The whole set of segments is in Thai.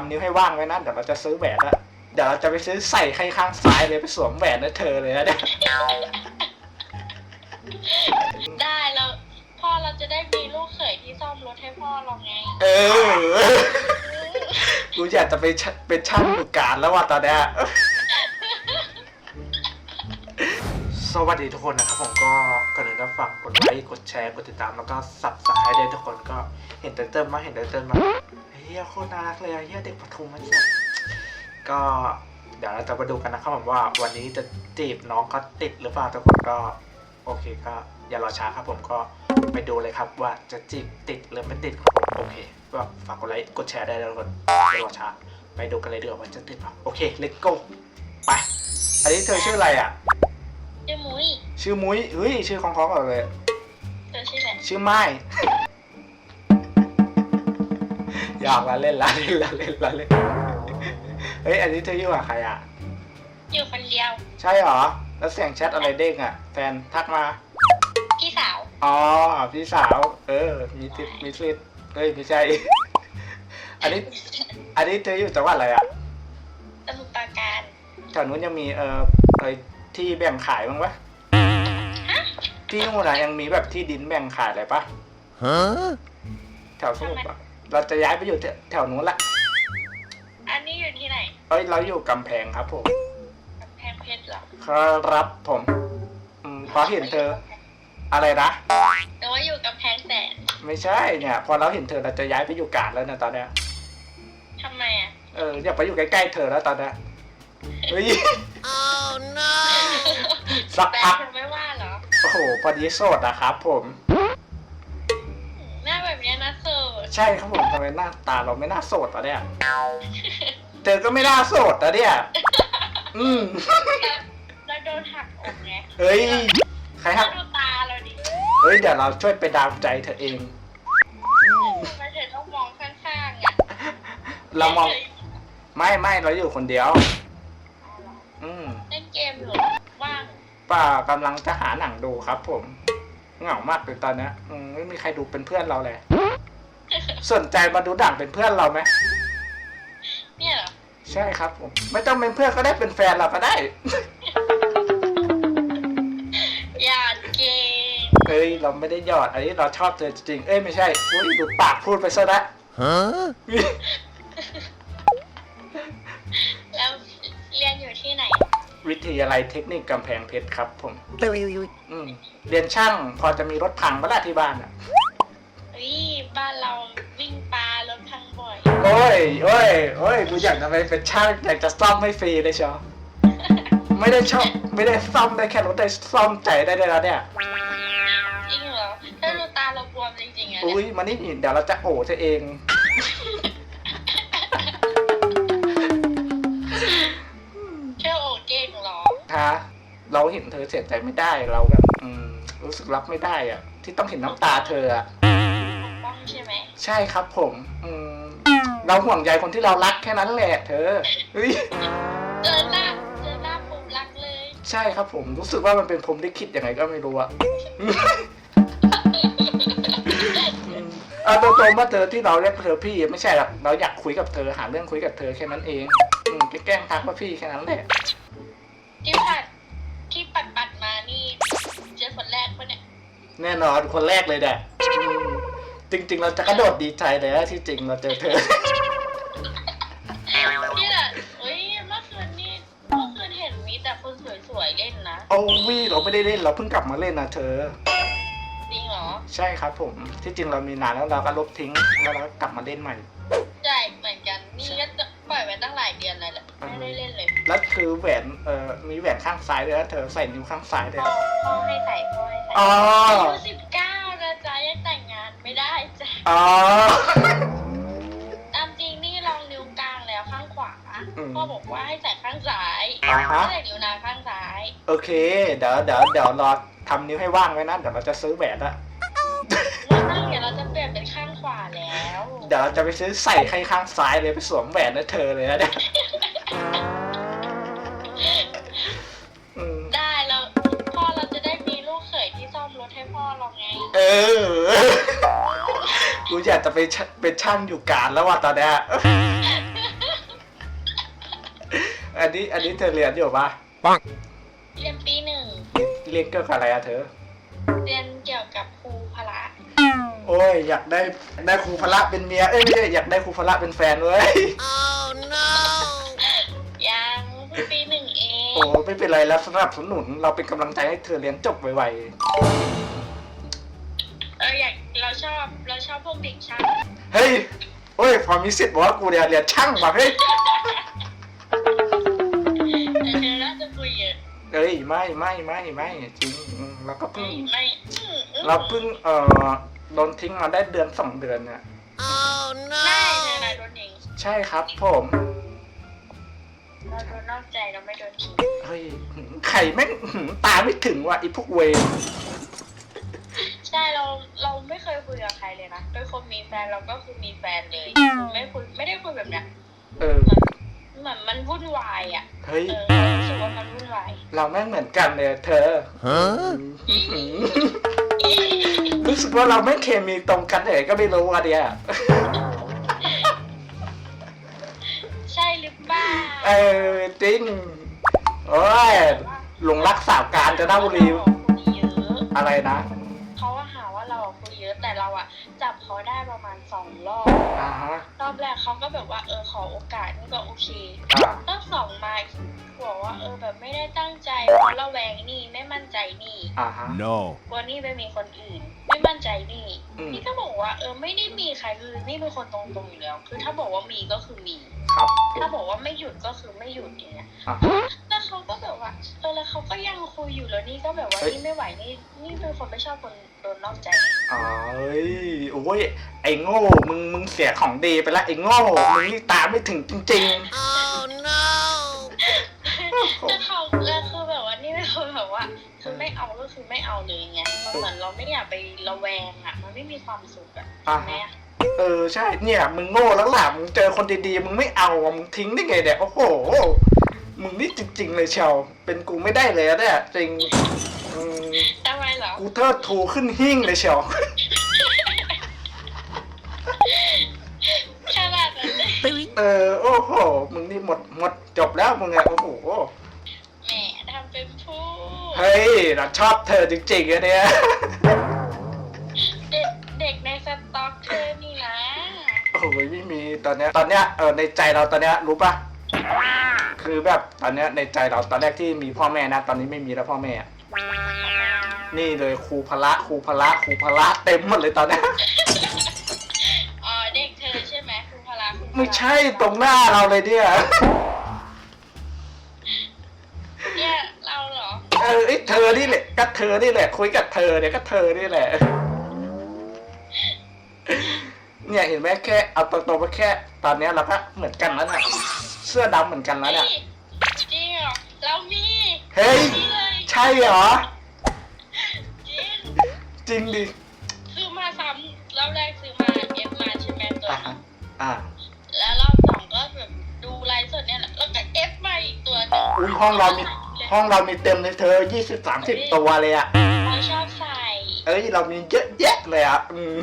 ำนิ้วให้ว่างไว้นะเดี๋ยวเราจะซื้อแหวนละเดี๋ยวเราจะไปซื้อใส่ให้ข้างซ้ายเลยไปสวมแหวนให้เธอเลยนะเนี่ยได้แล้วพ่อเราจะได้มีลูกเขยที่ซ่อมรถให้พ่อเราไง เออ กูอยากจะไปชเป็นช่างอยู่การแล้วว่ะตอนเนี้ย สวัสดีทุกคนนะครับผมก็ก่อนอื่นก็ฝากกดไลค์กดแชร์กดติดตามแล้วก็สับสไครต์ด้วยทุกคนก็เห็นเติมเติมมาเห็นเติมเติมมาเฮียโคตรน่ารักเลยเฮียเด็กปทุมมันเนี่ยก็เดี๋ยวเราจะมาดูกันนะครับผมว่าวันนี้จะจีบน้องก็ติดหรือเปล่าทุกคนก็โอเคก็อย่ารอช้าครับผมก็ไปดูเลยครับว่าจะจีบติดหรือไม่ติดครับผมโอเคก็ฝากกดไลค์กดแชร์ได้เลยทุกคนอย่ารอช้าไปดูกันเลยเดี๋ยวามันจะติดเปล่าโอเค let's go ไปอันนี้เธอชื่ออะไรอะ ชื่อมุ้ยชื่อมุ้ยเฮ้ยชื่อคล้องๆกันเลย เธอชื่ออะไรชื่อไม้ อยากละเล่นละเล่นละเล่นละเล่นเฮ้ยอันนี้เธออยู่กับใครอะ อยู่คนเดียว ใช่เหรอ แล้วเสียงแชทอะไรเด้งอะ แฟนทักมา พี่สาว อ๋อพี่สาว เออ มีติดมีสิทธิ์เฮ้ยไม่ใช่ อันนี้ อันนี้เธออยู่จังหวัดอะไรอะสมุทรปราการแถวนู้นยังมีเอ่อเอ่อ ที่แบ่งขายบ้างปะที่นู่นอะยังมีแบบที่ดินแบ่งขายอะไรปะ Huh? แถวสมุทรปราเราจะย้ายไปอยู่แถแถวนู้นละอันนี้อยู่ที่ไหนเอ้ยเราอยู่กำแพงครับผมกำแพงเพชรเหรอครับผมอืมพอเห็นเธอ อะไรนะแต่ว่าอยู่กำแพงแสนไม่ใช่เนี่ย พอเราเห็นเธอเราจะย้ายไปอยู่กาญแล้วเนี่ยตอนเนี้ยทำไมอะเอออยากไปอยู่ใกล้ๆเธอแล้วตอนเนี้ยเฮ้ย Oh no! สักแฟนพักเธอไม่ว่าเหรอโอ้โหพอดีโสดนะครับผม หน้าแบบเนี้ยนะโสดใช่ครับผมทำไมหน้าตาเราไม่น่าโสดตอนเนี้ยเธอก็ไม่น่าโสดตอนเนี้ยอืมเราโดนหักอกไงเฮ้ยใครหักดูตาเราดิเฮ้ยเดี๋ยวเราช่วยไปดามใจเธอเอง ทำไมเธอต้องมองข้างๆอะเรามองไม่ไม่เราอยู่คนเดียว อืม เล่นเกมอยู่ว่าง ป้ากำลังจะหาหนังดูครับ ผมเหงามากเลยตอนเนี้ยอืมไม่มีใครดูเป็นเพื่อนเราเลย สนใจมาดูหนังเป็นเพื่อนเราไหมเนี่ยเหรอใช่ครับ ผม ไม่ต้องเป็นเพื่อนก็ได้เป็นแฟนเราก็ได้ อย่าเกงเฮ้ยเราไม่ได้หยอดอันนี้เราชอบเธอจริงๆเอ้ยไม่ใช่อุ้ยดูปากพูดไปซะละ Huh? วิทยาลัยเทคนิคกำแพงเพชรครับผมอืมเรียนช่าง พอจะมีรถพังบ้างละที่บ้านอะเฮ้ยบ้านเราวิ่งปลารถพังบ่อย โอ้ยโอ้ยโอ้ยกูอยากจะไปเป็นช่างอยากจะซ่อมให้ฟรีเลยเชียวไม่ได้ชอบไม่ได้ซ่อมได้แค่รถได้ซ่อมใจได้เลยแล้วเนี่ยจริงเหรอถ้าดูตาเราบวมจริงๆอะอุ้ยเนี่ยมานี่เดี๋ยวเราจะโอบเธอเอง เหรอคะเราเห็นเธอเสียใจไม่ได้เราแบบอืมรู้สึกรับไม่ได้อะที่ต้องเห็นน้ำตาเธออะปกป้องใช่ไหมใช่ครับผม อืมเราห่วงใยคนที่เรารักแค่นั้นแหละเธอเฮ้ย เจอหน้าเจอหน้าปุ๊บรักเลยใช่ครับผมรู้สึกว่ามันเป็นพรหมลิขิตยังไงก็ไม่รู้อะ อืมเอาตรงๆว่าเธอที่เราเรียกเธอพี่ไม่ใช่หรอกเราอยากคุยกับเธอหาเรื่องคุยกับเธอแค่นั้นเองอืมแกล้งทักว่าพี่แค่นั้นแหละ ที่ผ่านที่ปัดปัดๆมานี่ เจอคนแรกปะเนี่ยแน่นอนคนแรกเลยแหละอืมจริง ๆ เราจะกระโดดดีใจเลยนะที่จริงเราเจอเธอ นี่แหละเฮ้ยเมื่อคืนนี่เมื่อคืนเห็นมีแต่คนสวยๆเล่นนะโอ้วี่เราไม่ได้เล่นเราเพิ่งกลับมาเล่นนะเธอ จริงเหรอใช่ครับ ผมที่จริงเรามีนานแล้วเราก็ลบทิ้งแล้วเราก็กลับมาเล่นใหม่ ใช่เหมือนกันนี่ก็ป ล่อยไว้ตั้งหลายเดือนเลยแหละไม่ได้เล่นเลยแล้วคือแหวนเอ่อมีแหวนข้างซ้ายด้วยนะเธอใส่นิ้วข้างซ้ายด้วย พ่อพ่อให้ใส่พ่อให้ใส่อ๋อ อายุสิบเก้านะจ๊ะยังแต่งงานไม่ได้จ้ะอ๋อ ตามจริงนี่ลองนิ้วกลางแล้วข้างขวาอืม พ่อบอกว่าให้ใส่ข้างซ้ายอ่าฮะใส่นิ้วนางข้างซ้าย โอเค เดี๋ยวเดี๋ยวเดี๋ยวรอทำนิ้วให้ว่างไว้นะเดี๋ยวเราจะซื้อแหวนละ ดี๋ยวเราจะไปซื้อใส่ให้ข้างซ้ายเลยไปสวมแหวนให้เธอเลยนะเนี่ยอืมได้แล้วพ่อเราจะได้มีลูกเขยที่ซ่อมรถให้พ่อเราไง เออ กูอยากจะไปชเป็นช่างอยู่การแล้วว่ะตอนเนี้ยอันนี้อันนี้เธอเรียนอยู่ปะ Bonk. เรียนปีหนึ่งเรียนเกี่ยวกับอะไรอะเธอ เรียนเกี่ยวกับครูพละ โอ้ยอยากได้ได้ครูพละเป็นเมียเอ้ยไม่ใช่อยากได้ครูพละเป็นแฟนเว้ย Oh no! ยังเพิ่งปีหนึ่งเองโอ้ไม่เป็นไรแล้วสนับสนุนเราเป็นกำลังใจให้เธอเรียนจบไวเราอยากเราชอบเราชอบพวกเด็กช่างๆเฮ้ยโอ้ยพอมีสิทธิ์บอกว่ากูเรียนเรียนช่างมาเฮ้ยแต่เธอน่าจะคุยเยอะเอ้ยไม่ไม่ไม่ไม่จริงอืมเราก็ไม่เพิ่งไม่อืมอืมเราเพิ่งเอ่อ โดนทิ้งมาได้เดือนสองเดือนเนี่ย Oh ไม่เธอ no! นายโดนเองใช่ครับผมเราโดนนอกใจเราไม่โดนทิ้งเฮ้ยไข่แม่งหืมตาไม่ถึงว่ะไอ้พวกเวรใช่เราเราไม่เคยคุยกับใครเลยนะเป็นคนมีแฟนเราก็คือมีแฟนเลยไม่คุยไม่ได้คุยแบบเนี้ยเออเหมือนมันวุ่นวายอะเฮ้ยเออรู้สึกว่ามันวุ่นวายเราแม่งเหมือนกันเลยเธอ Huh? หืมรู้สึกว่าเราไม่เคมีตรงกันเลยก็ไม่รู้ว่าเนี่ย ใช่หรือเปล่าเออจริงโอ้ยหลงรักสาวการจะน่าบุรีเราคุยเยอะ อะไรนะเขาว่า หาว่าเราคุยเยอะแต่เราอะจับเขาได้ประมาณสองรอบอ่าฮะรอบแรกเขาก็แบบว่าเออขอโอกาสนี่ก็โอเคอ่ารอบสองมาบอกว่าเออแบบไม่ได้ตั้งใจเพราะระแวงนี่ไม่มั่นใจนี่อ่าฮะ No. กลัวนี่ไปมีคนอื่น ไม่มั่นใจนี่อืม นี่ก็บอกว่าเออไม่ได้มีใครคือนี่เป็นคนตรงๆอยู่แล้ว คือถ้าบอกว่ามีก็คือมี ครับถ้าบอกว่าไม่หยุดก็คือไม่หยุดอย่างเงี้ยอ่าแล้วเขาก็แบบว่าเออแล้วเขาก็ยังคุยอยู่แล้วนี่ก็แบบว่าเฮ้ย นี่ไม่ไหวนี่นี่เป็นคนไม่ชอบคน โดนนอกใจอ๋อเอ้ยโอ้ยไอ้โง่มึงมึงเสียของดีไปละไอ้โง่มึงนี่ตามไม่ถึงจริง Oh no! แต่เขาแล้วคือแบบว่านี่เป็นคนแบบว่าคือไม่เอาก็คือไม่เอาเลยไงมันเหมือนเราไม่อยากไประแวงอะ มันไม่มีความสุขอะๆอ่าใช่ไหมฮะอะเออใช่เนี่ย มึงโง่แล้วล่ะมึงเจอคนดีๆ มึงไม่เอาอะมึงทิ้งได้ไงเนี่ยโอ้โห มึงนี่จริง ๆ เลยเชียวเป็นกูไม่ได้เลยอะเนี่ยจริง อืมทำไมเหรอ กูเทิดทูขึ้นหิ้งเลยเชียวขนาดนั้นเลยเออ โอ้โห มึงนี่หมดหมดจบแล้วมึงอะโอ้โห แหมทำเป็นพูดเฮ้ยเราชอบเธอจริงๆอะเนี่ย เด็กเด็กในสต็อกเธอนี่นะ โอ้ยไม่มีตอนเนี้ยตอนเนี้ยเออในใจเราตอนเนี้ยรู้ปะคือแบบตอนเนี้ยในใจเราตอนแรกที่มีพ่อแม่นะ ตอนนี้ไม่มีแล้วพ่อแม่อะ นี่เลยครูพละครูพละครูพละเต็มหมดเลยตอนเนี้ยอ๋อเด็กเธอใช่ไหมคุณพลาคุณพลาไม่ใช่ตรงหน้าเราเลยเนี่ย เนี่ยเราเหรอเออไอ้เธอนี่แหละก็เธอนี่แหละ คุยกับเธอเนี่ยก็เธอนี่แหละ เนี่ยเห็นไหมแค่เอาตรงๆไปแค่ ตอนเนี้ยเราก็เหมือนกันแล้วน่ะเสื้อดำเหมือนกันแล้วเนี่ย นี่จริงเหรอเรามีเฮ้ย นี่เลย ใช่เหรอ จริงจริงดิ ซื้อมาซ้ำรอบแรกซื้อมาเอฟมาใช่ไหมตัวอ่าฮะอ่าแล้วรอบสองก็แบบดูไลฟ์สดเนี่ยแหละแล้วก็เอฟมาอีกตัวหนึงอุ้ยห้องเรามีห้องเรามีเต็มเลยเธอยี่สิบสามสิบตัวเลยอะ เราชอบใส่เอ้ยเรามีเยอะแยะเลยอะอืม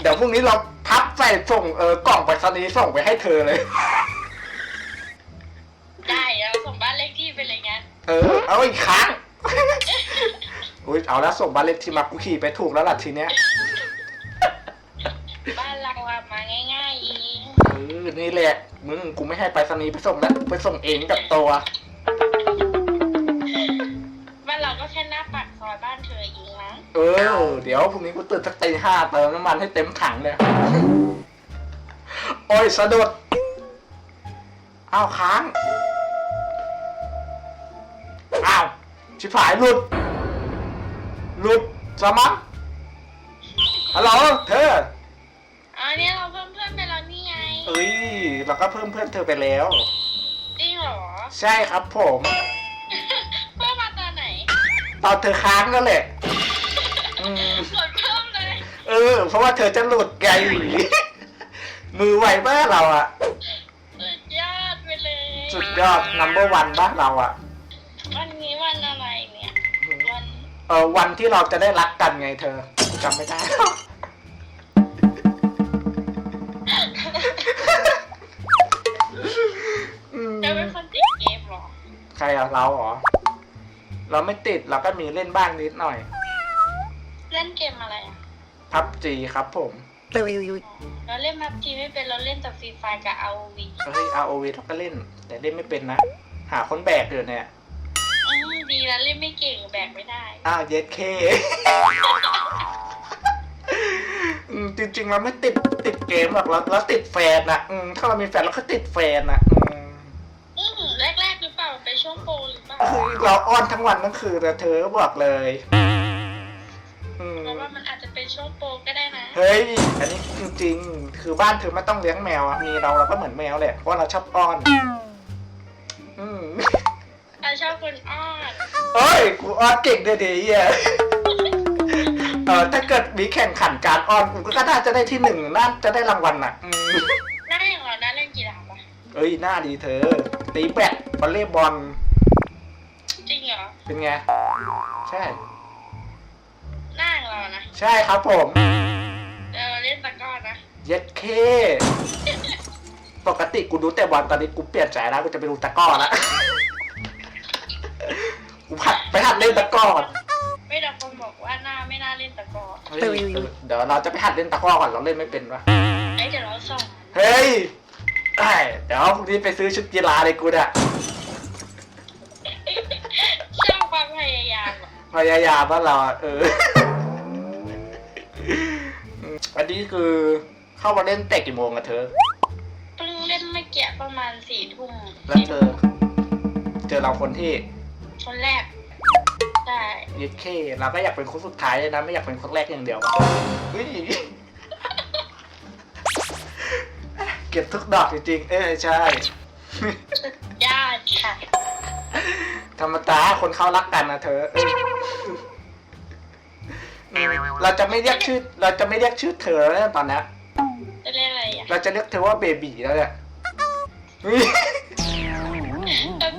เดี๋ยวพรุ่งนี้เราพับใส่ส่งเออกล่องไปรษณีย์ส่งไปให้เธอเลย เลยงั้นเออ เอาอีกครั้งอุ้ยเอาแล้วส่งบ้านเลขที่มากูขี่ไปถูกแล้วล่ะทีเนี้ยบ้านเราอะมาง่ายๆเองเออนี่แหละมึงกูไม่ให้ไปรษณีย์ไปส่งแล้วไปส่งเองกับตัว บ้านเราก็แค่หน้าปากซอยบ้านเธอเองนะเออ เดี๋ยวพรุ่งนี้กูตื่นสักตีห้าเติมน้ำมันให้เต็มถังเลย โอ้ยสะดุดอ้าวค้าง อ้าว ชิบหายหลุด หลุดสมังฮัลโหลเธออ๋อเนี่ยเราเพิ่มเพื่อนไปแล้วนี่ไง เอ้ย เราก็เพิ่มเพื่อนเธอไปแล้ว จริงเหรอ ใช่ครับผม เพิ่มมาตอนไหนตอนเธอค้างนั่นแหละ อืม กดเพิ่มเลยเออ เพราะว่าเธอจะหลุดไง มือไวมากเราอะ สุดยอดไปเลยสุดยอด number one บ้านเราอะ วันนี้วันอะไรเนี่ย วันเออวันที่เราจะได้รักกันไงเธอจำไม่ได้ อืมเธอเป็นคนรอะเราเหรอ เราไม่ติดเราก็มีเล่นบ้างนิดหน่อยเล่นเกมอะไรอะพับจีครับผม เราเล่นมาทีไม่เป็นเราเล่นแต่ฟรีไฟกับ ROV เฮ้ย ROV เราก็เล่น แต่เล่นไม่เป็นนะ หาคนแบกอยู่เนี่ยอืม ดีนะเล่นไม่เก่งแบกไม่ได้อ้าวเย็ดเค อืมจริงๆเราไม่ติดติดเกมหรอกเราเราติดแฟนนะอืมถ้าเรามีแฟนเราก็ติดแฟนนะอืมอืมแรกๆหรือเปล่าเป็นช่วงโปรหรือเปล่าคือเราอ้อนทั้งวันทั้งคืนนะเธอบอกเลย อืมเพราะว่ามันอาจจะเป็นช่วงโปรก็ได้นะเฮ้ยอันนี้จริง ๆ คือบ้านเธอไม่ต้องเลี้ยงแมวอะมีเราเราก็เหมือนแมวแหละเพราะเราชอบอ้อน อืมเรา ชอบคนอ้อนเฮ้ย กูอ้อนเก่งเด้ดีเหี้ยเออถ้าเกิดมีแข่งขันการอ้อนกูก็น่าจะได้ที่หนึ่งน่าจะได้รางวัลน่ะอืมหน้าอย่างเรานะเล่นกีฬาปะเอ้ยหน้าดีเธอ ตีแบดบอลเล่บอล จริงเหรอเป็นไง ใช่ หน้าอย่างเรานะใช่ครับผมเออเล่นตะกร้อนะเย็ดเค ปกติกูดูแต่บอลตอนนี้กูเปลี่ยนใจแล้วกูจะไปดูตะกร้อแล้วกูผัด ไปหัดเล่นตะกร้อก่อนไม่แต่คนบอกว่าหน้าไม่น่าเล่นตะกร้อเฮ้ยเออเดี๋ยวเราจะไปหัดเล่นตะกร้อก่อนเราเล่นไม่เป็นวะไอ้ยเดี๋ยวเราส่งเฮ้ยได้เดี๋ยวพรุ่งนี้ไปซื้อชุดกีฬาเลยกูเนี่ยชอบความพยายามอะพยายามว่าเราอะเออ อันนี้คือเข้ามาเล่นแต่กี่โมงอะเธอ เพิ่งเล่นเมื่อกี้ประมาณสี่ทุ่มแล้วเจอ เจอเราคนที่คนแรก ใช่ยึดเคเราก็อยากเป็นคนสุดท้ายเลยนะ ไม่อยากเป็นคนแรกอย่างเดียวอะเฮ้ยเก็บทุกดอกจริงๆ เออใช่ญาติค่ะธรรมดาคนเขารักกันนะเธอเออเราจะไม่เรียกชื่อ เราจะไม่เรียกชื่อเธอแล้วตอนนี้จะเรียกอะไรอะเราจะเรียกเธอว่าเบบีแล้วเนี่ยเฮ้ย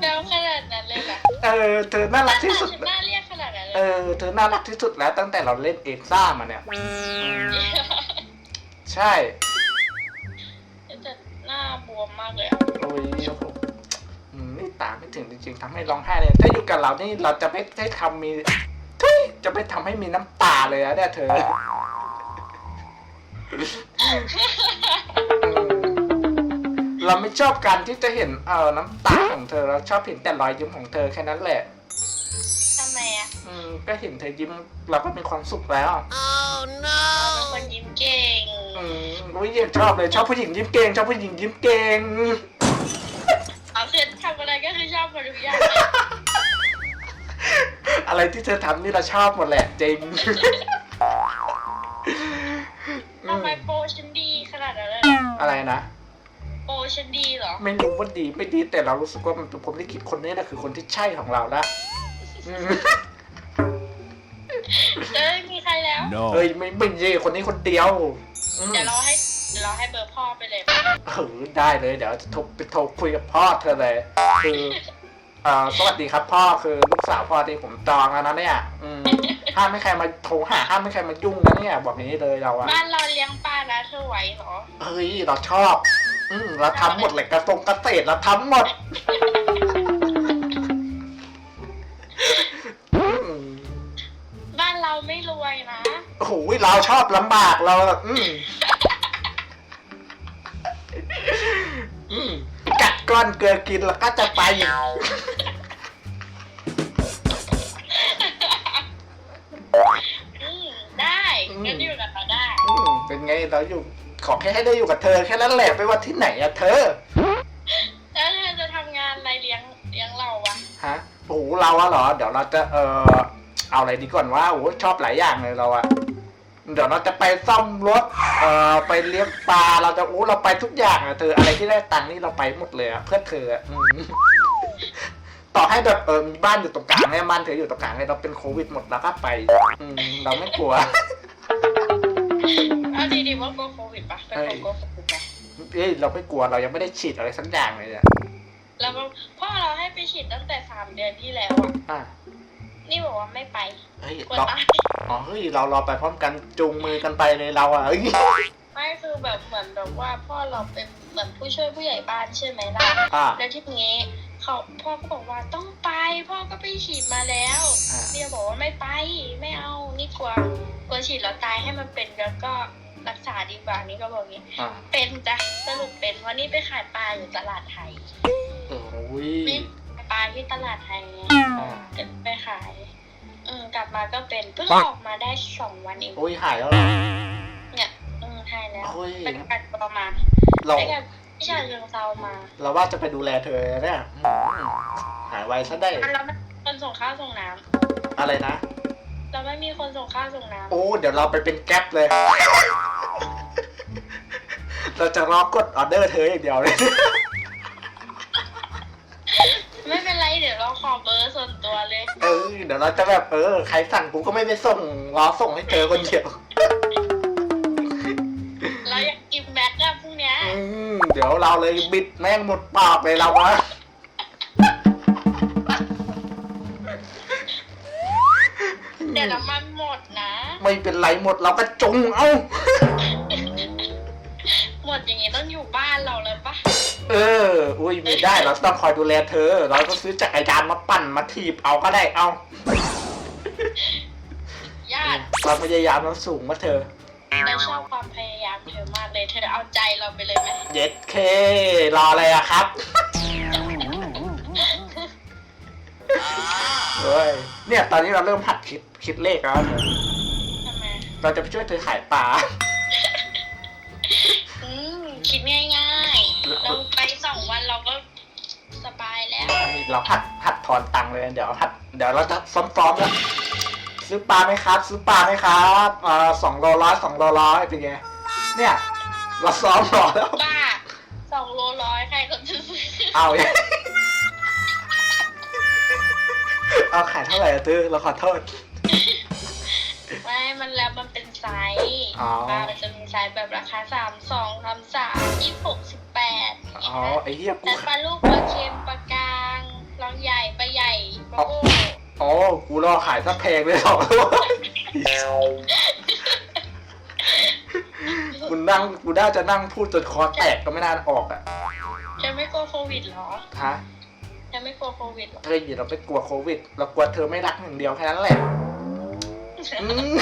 เบลขนาดนั้นเลยเหรอเออ เธอน่ารักที่สุดฉันน่า เรียกขนาดนั้นเลยเออเธอน่ารักที่สุดแล้วตั้งแต่เราเล่นเอ็กซ่ามาเนี่ย ใช่แต่หน้าบวมมากเลยอะโอ้ยโอ้โหอืมนี่ตามไม่ถึงจริงๆทำให้ร้องไห้เลย ถ้าอยู่กับเรานี่เราจะไม่ได้ทำมีทุยจะไม่ทำให้มีน้ำตาเลยอะเนี่ยเธออืมเราไม่ชอบการที่จะเห็นเออน้ำตาของเธอ เราชอบเห็นแต่รอยยิ้มของเธอแค่นั้นแหละทำ ไมอะอืมก็เห็นเธอยิ้มเราก็มีความสุขแล้ว Oh เราเป็นค no! นยิ้มเก่ง อืมอุ้ยยังชอบเลยชอบผู้หญิงยิ้มเก่งชอบผู้หญิงยิ้มเก่งเอาคือทำอะไรก็คือชอบหมดทุกอย่างเลยอะไรที่เธอทำนี่เราชอบหมดแหละจริงทำไมโปรฉันดีขนาดนั้นเลยเหรออะไรนะ โปรฉันดีเหรอ ไม่รู้ว่าดีไม่ดีแต่เรารู้สึกว่ามันเป็นผมที่คิดคนนี้แหละคือคนที่ใช่ของเราละอืม เอ้ยมีใครแล้วเอ้ยไม่ไม่เย่คนนี้คนเดียวอืมเดี๋ยวเราให้เดี๋ยวเราให้เบอร์พ่อไปเลย เออได้เลย เดี๋ยวจะโทรไปโทรคุยกับพ่อเธอเลยคือเอ่อสวัสดีครับพ่อคือลูกสาวพ่อที่ผมจองแล้วนะเนี่ย อืมห้ามไม่ใครมาโทรหาห้ามไม่ใครมายุ่งนะเนี่ย บอกอย่างนี้เลยเราอะบ้านเราเลี้ยงปลานะเธอไหวเหรอ เฮ้ยเราชอบ อืมเราทำหมดเลยกระทรงเกษตรเราทำหมด โอ้โหเราชอบลำบากเราแบบอืมอืมกัดก้อนเกลือกินแล้วก็จะไปอืมได้งั้นอยู่กับเราได้อืมเป็นไงเราอยู่ขอแค่ให้ได้อยู่กับเธอ แค่นั้นแหละไม่ว่าที่ไหนอะเธอแล้วเธอจะทำงานอะไรเลี้ยงเลี้ยงเราอะฮะโอ้โหเราอะเหรอ เดี๋ยวเราจะเออ เอาอะไรดีก่อนว่าโอ้โหชอบหลายอย่างเลยเราอะเดี๋ยวเราจะไปซ่อมรถ เอ่อ ไปเลี้ยงปลา เราจะโอ้เราไปทุกอย่างอะเธอ อะไรที่ได้ตังค์นี่เราไปหมดเลยอะเพื่อเธออะอืมต่อให้แบบเออมีบ้านอยู่ตรงกลางเนี่ยบ้านเธออยู่ตรงกลางเนี่ยเราเป็นโควิดหมดเราก็ไปอืมเราไม่กลัวเอาดีๆว่ากลัวโควิดปะเป็นคนกลัวโควิดไหมเอ้ยเราไม่กลัวเรายังไม่ได้ฉีดอะไรสักอย่างเลยอะแล้วพ่อเราให้ไปฉีดตั้งแต่สามเดือนที่แล้วอะอะ นี่บอกว่าไม่ไปเฮ้ยกลัวเราตายอ๋อเฮ้ยเราเราไปพร้อมกันจูงมือกันไปเลยเราอะเฮ้ยไม่คือแบบเหมือนแบบว่าพ่อเราเป็นเหมือนผู้ช่วยผู้ใหญ่บ้านใช่ไหมล่ะ อะแล้วทีนี้เขาพ่อก็บอกว่าต้องไป พ่อก็ไปฉีดมาแล้วอ่าเบียบอกว่าไม่ไปไม่เอานี่กลัวกลัวฉีดแล้วตายให้มันเป็นแล้วก็รักษาดีกว่านี่ก็บอกงี้ อ่าเป็นจ้ะสรุปเป็นวันนี้ไปขายปลาอยู่ตลาดไทยโอ้ยนี่ ปลาที่ตลาดไทยไงอ่าไปขาย เออกลับมาก็เป็นเพิ่งออกมาได้สองวันเองโอ้ยหายแล้วเหรอ เนี่ยเออหายแล้วโอ้ย ไปกัดตัวมาเราไปกับพี่ชายเรืองเซามาเราว่าจะไปดูแลเธอเนี่ยอืมหายไวซะได้ แล้วไม่มีคนส่งข้าวส่งน้อะไรนะำเราไม่มีคนส่งข้าวส่งน้โอ้ เดี๋ยวเราไปเป็นแก๊ปเลย เราจะรอกดออเดอร์เธออย่างเดียวเลย วนตัวเลย เออเดี๋ยวเราจะแบบเออใครสั่งกูก็ไม่ไปส่งรอส่งให้เธอคนเดียวเราอยากกินแม็กอะพรุ่งเนี้ยอืมเดี๋ยวเราเลยบิดแม่งหมดปากเลยเราวะเดี๋ยวน้ำมันหมดนะ ไม่เป็นไรหมดเราก็จงเอาหมดอย่างงี้ต้องอยู่บ้านเราเลยปะ เออ อุ้ยไม่ได้เราต้องคอยดูแลเธอ เราต้องซื้อจักรยานมาปั่นมาถีบเอาก็ได้เอาญาติความพยายามเราสูงมาเธอเราชอบความพยายามเธอมากเลย เธอเอาใจเราไปเลยไหมเย็ดเค รออะไรอะครับเฮ้ยเนี่ยตอนนี้เราเริ่มหัดคิดคิดเลขแล้วเธอทำไมเราจะไปช่วยเธอขายปลาอืมคิดง่ายๆ เราไปสองวันเราก็สบายแล้ว เราหัดหัดถอนตังค์เลย เดี๋ยวหัดเดี๋ยวเราจะซ้อมๆแล้วซื้อปลาไหมครับ ซื้อปลาไหมครับอ่าสองโลร้อยสองโลร้อยเป็นไงเนี่ยเราซ้อมรอแล้วบ้าสองโลร้อยใครก็จะซื้อเอาเอาขายเท่าไหร่อะตื้อเราขอโทษไม่มันแล้วมันเป็นไซส์อ๋อปลามันจะมีไซส์แบบราคาสามสองสามสามยี่หกสิบ แปดอ๋อไอ้เหี้ยกูแต่ปลาลูกปลาเค็มปลากลางลองใหญ่ปลาใหญ่ปลาโก้อ๋อกูรอขายสักแพงเลยสองตัวกูนั่งกูน่าจะนั่งพูดจนคอแตกก็ไม่น่าออกอะจะไม่กลัวโควิดเหรอฮะจะไม่กลัวโควิดเหรอเธออย่าเราไปกลัวโควิด เรากลัวเธอไม่รักอย่างเดียวแค่นั้นแหละอืม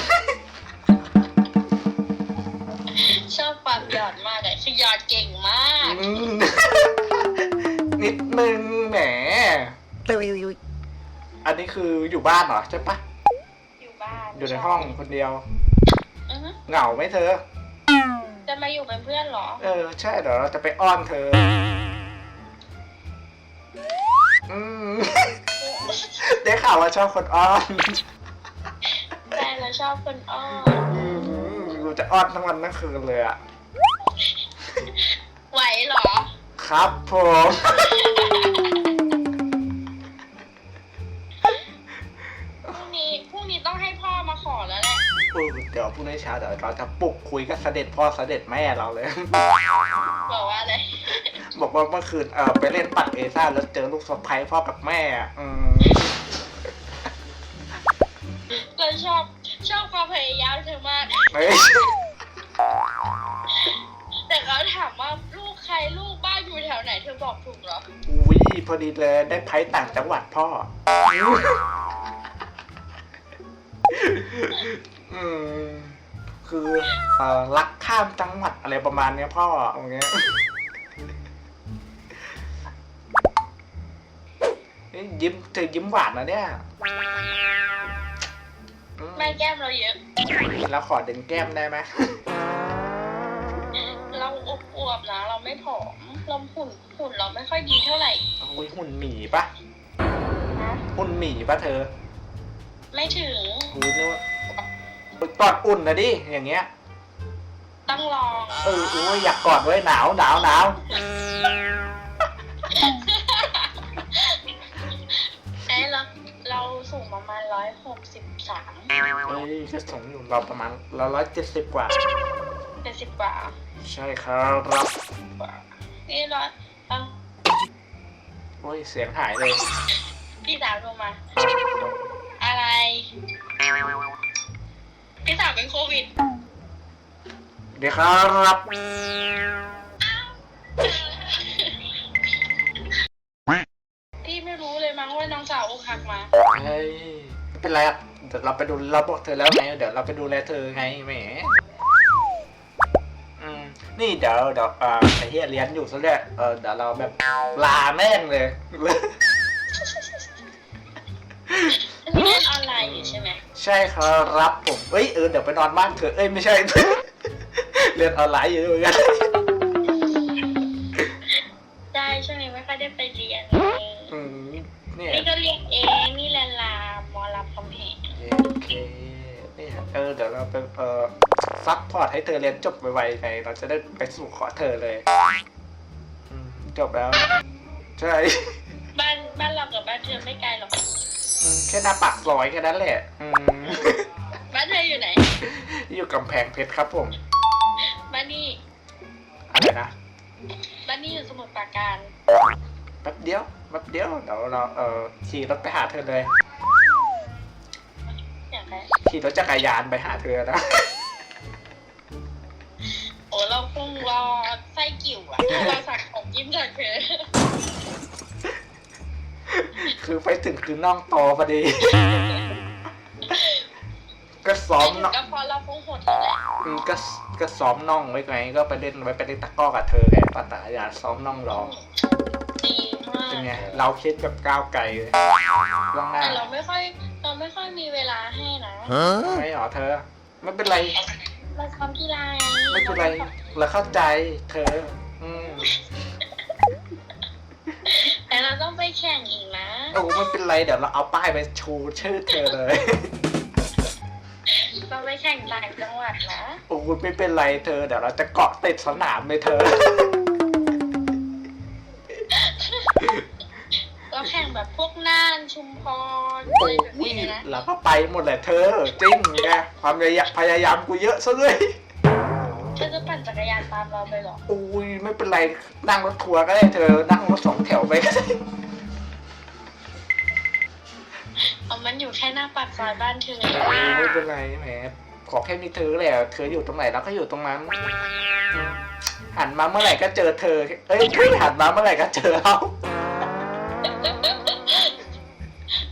ชอบความหยอด นิดนึงแหมอันนี้คืออยู่บ้านเหรอใช่ปะอยู่บ้านอยู่ในห้องคนเดียว อือฮึเหงาไหมเธอ จะมาอยู่เป็นเพื่อนเหรอ เออ ใช่เดี๋ยวเราจะไปอ้อนเธอ อืม ได้ข่าวว่าชอบคนอ้อนแต่เราชอบคนอ้อน อืมเราจะอ้อนทั้งวันทั้งคืนเลยอะไหว เหรอ ครับผมพรุ่งนี้ พรุ่งนี้ต้องให้พ่อมาขอแล้วแหละ เออเดี๋ยวพรุ่งนี้เช้าเดี๋ยวเราจะปลุกคุยกับเสด็จพ่อเสด็จแม่เราเลย บอกว่าอะไร บอกว่าเมื่อคืนเออไปเล่นปัดเอซ่าแล้วเจอลูกสะใภ้พ่อกับแม่อะอืมเราชอบ ชอบความพยายามเธอมาก เฮ้ย นอยู่แถวไหนเธอบอกถูกเหรอ อุ้ยพอดีเลยได้ไพ่ต่างจังหวัดพ่อ อืมคือเอ่อรักข้ามจังหวัดอะไรประมาณเนี้ยพ่ออย่างเงี้ยเอ้ยยิ้มเธอยิ้มหวานนะเนี่ยอืมแม่แก้มเราเยอะ แล้วขอเด่นแก้มได้ไหมเราอบอวบๆนะเราไม่ผอม เราหุ่นหุ่นเราไม่ค่อยดีเท่าไหร่อุ้ยหุ่นหมีปะนะหุ่นหมีปะเธอไม่ถึงอุ้ยนึกว่าตอนอุ่นนะดิ อย่างเงี้ย ต้องลองเอออุ้ยอยากกอดไว้หนาวหนาวหนาวไอ้เราเราสูงประมาณร้อยหกสิบสามเฮ้ยก็สูงอยู่เราประมาณเราร้อยเจ็ดสิบกว่าเจ็ดสิบกว่า ใช่ครับ รับกว่านี่ร้อยเอาโอ้ยเสียงหายเลยพี่สาวโทรมา อะไร พี่สาวเป็นโควิดเดี๋ยวครับเเฮ้ยไม่เป็นไรอะเดี๋ยวเราไปดูเราบอกเธอแล้วไงเดี๋ยวเราไปดูแลเธอไงแหมอืม นี่เดี๋ยวเดี๋ยวเอ่อไอ้เฮียเรียนอยู่ซะด้วยเออเดี๋ยวเราแบบลาแม่งเลย อันนี้เรียนออนไลน์อยู่ใช่ไหมใช่ครับผม เอ้ยเออเดี๋ยวไปนอนบ้านเถอะ เอ้ยไม่ใช่ เรียนออนไลน์อยู่เหมือนกันใช่ช่วงนี้ไม่ค่อยได้ไปเรียนอืมเนี่ย นี่ก็เรียนเองนี่แลนลามอรับคำแหง โอเคเนี่ยเออเดี๋ยวเราไปเออ ซัพพอร์ตให้เธอเรียนจบไวๆไงเราจะได้ไปสู่ขอเธอเลยอืมจบแล้ว ใช่บ้านบ้านเรากับบ้านเธอไม่ไกลหรอก อืมแค่หน้าปากซอยแค่นั้นแหละอืมบ้านเธออยู่ไหน อยู่กำแพงเพชรครับผม บ้านนี่ อะไรนะ บ้านนี่อยู่สมุทรปราการ แป๊บเดียวแป๊บเดียวเดี๋ยวเราเออขี่รถไปหาเธอเลย อย่างไรขี่รถจักรยานไปหาเธอนะ คงรอไส้กิ่วอะเราสั่งของยิ้มจากเธอคือไปถึงคือน้องโตพอดี ก็ซ้อมถึงน้องก็พอเราคงหดแล้วแหละอืมก็ก็ซ้อมน้องไว้ไงก็ไปเล่นไว้ไปเล่นตะกร้อกับเธอไงปัตตายาซ้อมน้องรอดีมากเป็นไงเราคิดแบบก้าวไกลเลยล่วงหน้าแต่เราไม่ค่อยเราไม่ค่อยมีเวลาให้นะ Huh? ไม่หรอเธอ ไม่เป็นไรเราทำกีฬาไงไม่เป็นไร เราเข้าใจเธอ อืมแต่เราต้องไปแข่งอีกนะโอ้ไม่เป็นไรเดี๋ยวเราเอาป้ายไปชูชื่อเธอเลย เราไปแข่งต่างจังหวัดนะโอ้ไม่เป็นไรเธอเดี๋ยวเราจะเกาะติดสนามเลยเธอ เราแข่งแบบพวกน่านชุมพรโอ้อะไรแบบยนี้เลยนะ เราก็ไปหมดแหละเธอ จริงไงความพยายามพยายามกูเยอะซะด้วยเธอจะปั่นจักรยานตามเราไปเหรอโอ้ยไม่เป็นไรนั่งรถทัวร์ก็ได้เธอนั่งรถสองแถวไปก็ได้เอามันอยู่แค่หน้าปากซอยบ้านเธอโอ้ยไม่เป็นไรแหมขอแค่มีเธอแหละเธออยู่ตรงไหนเราก็อยู่ตรงนั้นอืมหันมาเมื่อไหร่ก็เจอเธอ เอ้ยหันมาเมื่อไหร่ก็เจอเรา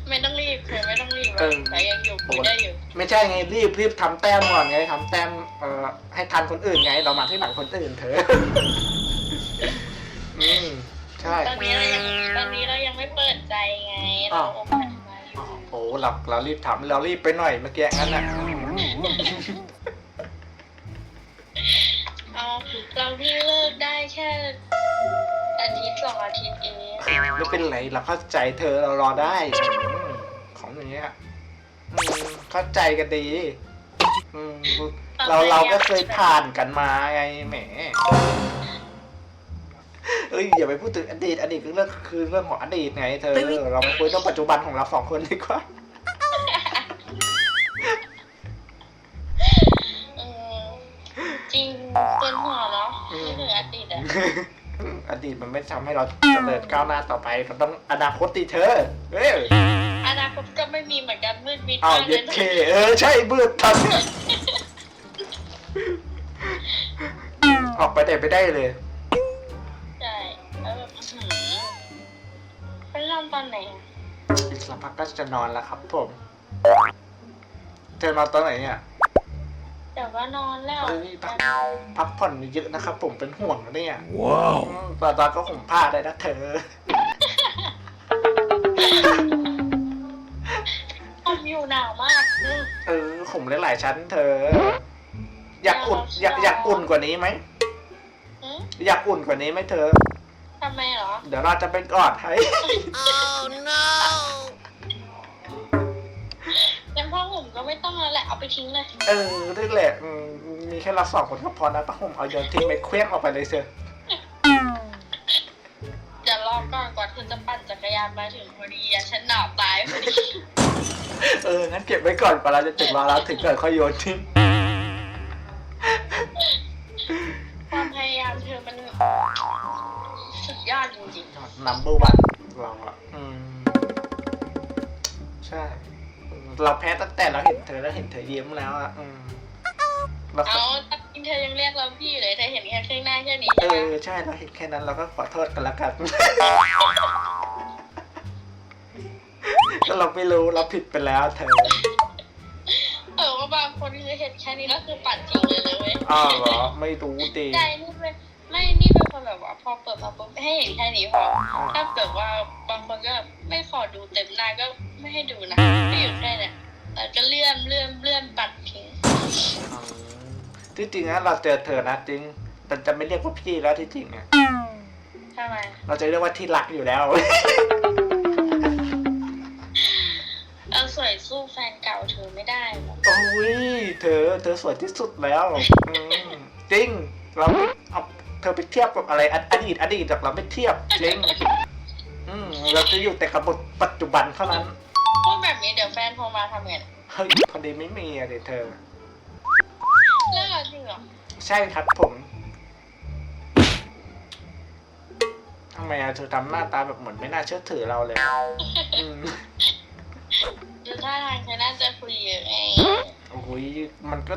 ไม่ต้องรีบเธอไม่ต้องรีบเออแต่ยังอยู่คุยได้อยู่ ไม่ใช่ไงรีบรีบทำแต้มก่อนไงทำแต้มเอ่อให้ทันคนอื่นไง เรามาที่หลังคนอื่นเธออืมใช่ ตอนนี้เรายังตอนนี้เรายังไม่เปิดใจไงเราอ้าวโอกาสมาอยู่โอ้เราเรารีบทำเรารีบไปหน่อยเมื่อกี้งั้นน่ะเอาเราเพิ่งเลิกได้แค่อาทิตย์สองอาทิตย์เองไม่เป็นไรเราเข้าใจเธอเรารอได้อืมของอย่างเงี้ยอืม เข้าใจกันดีอืมเราเราก็เคยผ่านกันมาไงแหมเอ้ยอย่าไปพูดถึงอดีตอดีตคือเรื่องคือเรื่องของอดีตไงเธอ เรามาคุยเรื่องปัจจุบันของเราสองคนดีกว่าเออจริงเกินหัวเนาะอืมนี่คืออดีตอะอดีตมันไม่ทำให้เราเจริญก้าวหน้าต่อไปเราต้องอนาคตดีเธอเอ้ยอนาคตก็ ไม่มีเหมือนกันมืดมิดเอามากเลเย็ยดนะเคเออใช่มืดทันเนี่ยออกไปไหนไม่ได้เลย ใช่แล้วแบบอื้อหือเป็นนอนตอนไหนอะอีกสักพักก็จะนอนแล้วครับผมเธอนอนตอนไหนเนี่ยเดี๋ยวก็นอนแล้วเอ้ยพักพักผ่อนเยอะนะครับผมเป็นห่วงนะเนี่ย Wow. อืมตอนตอนก็ห่มผ้าได้นะเธอผม อยู่หนาวมากอืมเออห่มหลายๆชั้นเธอ อยากอุ่นอยากอยากอุ่นกว่านี้ไหม อืมอยากอุ่นกว่านี้ไหมเธอ ทำไมเหรอ เดี๋ยวเราจะไปกอดให้ Oh no. งั้นพ่อผมก็ไม่ต้องแล้วแหละ เอาไปทิ้งเลย เออนั่นแหละอืมมีแค่เราสองคนก็พอนะป้าห่มเอาโยนทิ้งไปเคว้งออกไปเลยเชียวเดี๋ยวรอก่อนก่อนเธอจะปั่นจักรยานมาถึงพอดีอะฉันหนาวตายพอดี เออ งั้นเก็บไว้ก่อนกว่าเราจะถึงเวลาถึงเกิดค่อยโยนทิ้งความพยายามเธอมันสุดยอดจริงนัมเบอร์วันเราอะอืม ใช่ เราแพ้ตั้งแต่เราเห็นเธอแล้วเห็นเธอยิ้มแล้วอะอืมเราๆ เอาตอนนี้เธอยังเรียกเราพี่อยู่เลยเธอเห็นแค่ข้างหน้าแค่นี้เอใช่ไหมอ ใช่ เราเห็นแค่นั้นเราก็ขอโทษกันละกันก็ เราไม่รู้เราผิดไปแล้วเธอเออว่าบางคนคือเห็นแค่นี้แล้วคือปัดทิ้งเลยเลยเว้ยอ้าวเหรอไม่รู้ดิใช่นี่เป็นไม่นี่เป็นคนแบบว่าพอเปิดมาปุ๊บให้เห็นแค่นี้พอถ้าเกิดว่าบางคนก็ไม่ขอดูเต็มหน้าก็ไม่ให้ดูนะไม่อยู่แค่เนี่ยแต่ก็เลื่อนเลื่อนเลื่อนปัดทิ้งอืมที่จริงนะเราเจอเธอนะจริงแต่จะไม่เรียกว่าพี่แล้วที่จริงอะทำไมเราจะเรียกว่าที่รักอยู่แล้ว ไม่ได้หรอกโอ้ยเธอ เธอสวยที่สุดแล้วอืมจริง เราไม่เอาเธอไปเทียบกับอะไรออดีต อดีตแบบเราไม่เทียบจริงอืมเราจะอยู่แต่กับบทปัจจุบันเท่านั้น พูดแบบนี้เดี๋ยวแฟนโทรมาทำไงเฮ้ยพอดีไม่มีอะเดี๋ยวเธอ เลิกแล้วจริงเหรอใช่ครับผมทำไมอะเธอทำหน้าตาแบบเหมือนไม่น่าเชื่อถือเราเลยอืม ดูท่าทางเธอน่าจะคุยเยอะไงโอ้ยมันก็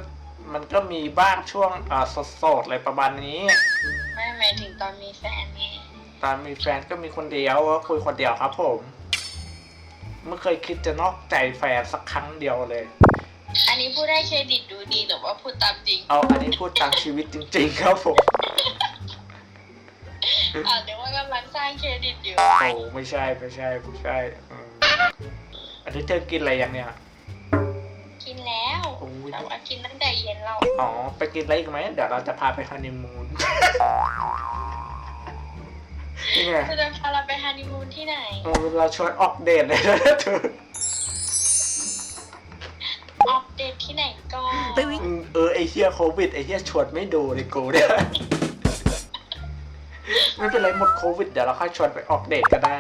มันก็มีบ้างช่วงอ่าสดๆอะไรประมาณนี้ ไม่หมายถึงตอนมีแฟนไงตอนมีแฟนก็มีคนเดียวก็คุยคนเดียวครับผมไม่เคยคิดจะนอกใจแฟนสักครั้งเดียวเลย อันนี้พูดได้เครดิตดูดีหรือว่าพูดตามจริงเอาอันนี้พูดตามชีวิตจริง ๆ ครับผมอ่าเดี๋ยวว่ากำลังสร้างเครดิตอยู่ โอ้ไม่ใช่ไม่ใช่ไม่ใช่อืมอั นนี้เธอกินอะไรยังเนี่ย กินแล้วโอ้ย แต่ว่ากินตั้งแต่เย็นเราอ๋อ ไปกินอะไรอีกไหม เดี๋ยวเราจะพาไปฮันนีมูน นี่ไงเธอจะพาเราไปฮันนีมูนที่ไหนโอ้เราชวนออกเดทเลยนะเธอออกเดทที่ไหนก่อนอืมเออไอเฮียโควิดไอเฮียชวนไม่ดูเลยกูเนี่ย ไม่เป็นไรหมดโควิด เดี๋ยวเราค่อยชวนไปออกเดทก็ได้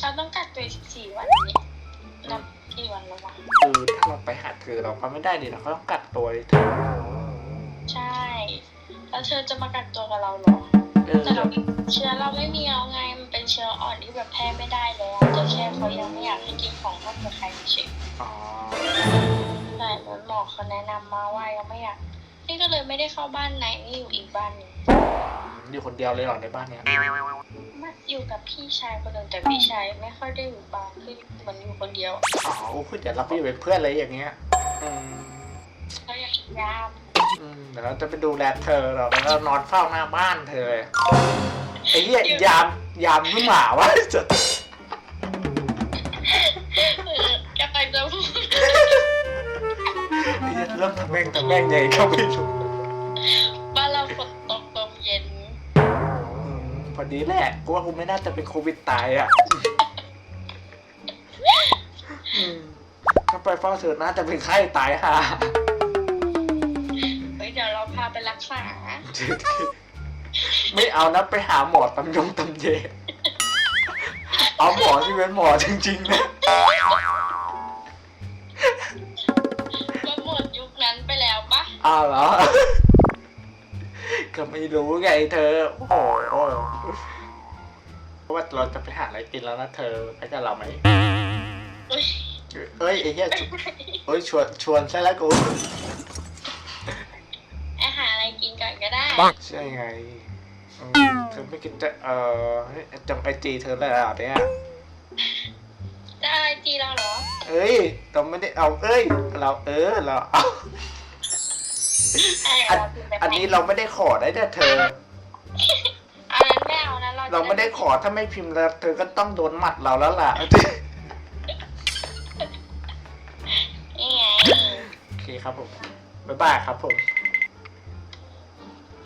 เราต้องกักตัว14วันนี้ นับกี่วันแล้ววะคือถ้าเราไปหาเธอเราก็ไม่ได้ดิเราก็ต้องกักตัวดิเธอใช่ แล้วเธอจะมากักตัวกับเราเหรอเออแต่เราเชื้อเราไม่มีเอาไงมันเป็นเชื้ออ่อนที่แบบแพร่ไม่ได้แล้วแต่แค่เขายังไม่อยากให้กินของร่วมกับใครเฉยอ๋อใช่เหมือนหมอเขาแนะนำมาว่ายังไม่อยากนี่ก็เลยไม่ได้เข้าบ้านไหนนี่อยู่อีกบ้านหนึง อยู่คนเดียวเลยเหรอในบ้านเนี้ยมาอยู่กับพี่ชายคนหนึ่งแต่พี่ชายไม่ค่อยได้อยู่บ้านคือเหมือนอยู่คนเดียวอ๋อโอ้คือเดี๋ยวเราไปอยู่เป็นเพื่อนอะไรอย่างเงี้ย อืมเขาอยากยามอืมเดี๋ยวเราจะไปดูแลเธอเราแล้วก็นอนเฝ้าหน้าบ้านเธอเลยไอ้เหี้ยยามยามหรือหมาวะจะเออกำลังจะพูดไอ้เหี้ยเริ่มทำแม่งทำแม่งใหญ่เข้าไปดูบ้ อืมพอดีแหละกูว่ากูไม่น่าจะเป็นโควิดตายอะอืมถ้าไปเฝ้าเธอน่าจะเป็นไข้ตายค่ะเฮ้ยเดี๋ยวเราพาไปรักษา ไม่เอานะไปหาหมอตำยงตำเยเอาหมอที่เป็นหมอจริงๆนะก็หมดยุคนั้นไปแล้วปะอ้าวเหรอ ก็ไม่รู้ไงเธอ โอ้โหเพราะว่าเราจะไปหาอะไรกินแล้วนะเธอไปกับเราไหมเฮ้ยเอ้ยไอ้เหี้ยเอ้ยชวนชวนใช่แล้วกูอาหารอะไรกินก่อนก็ได้ใช่ไงอืมเธอไม่คิดจะเอ่อจำไอจีเธอเลยเหรอเนี่ยจะอะไรจีเราเหรอ เอ้ยเราไม่ได้เอาเอ้ย เราเออเราเอา อะอันเดี๋ยวเราพิมพ์ไปอันนี้เราไม่ได้ขอได้แต่เธอ อันนั้นไม่เอานะเราจะเราไม่ได้ขอถ้าไม่พิมพ์แล้วเธอก็ต้องโดนหมัดเราแล้วล่ะ นี่ไง โอเคครับผม บ๊ายบายครับผม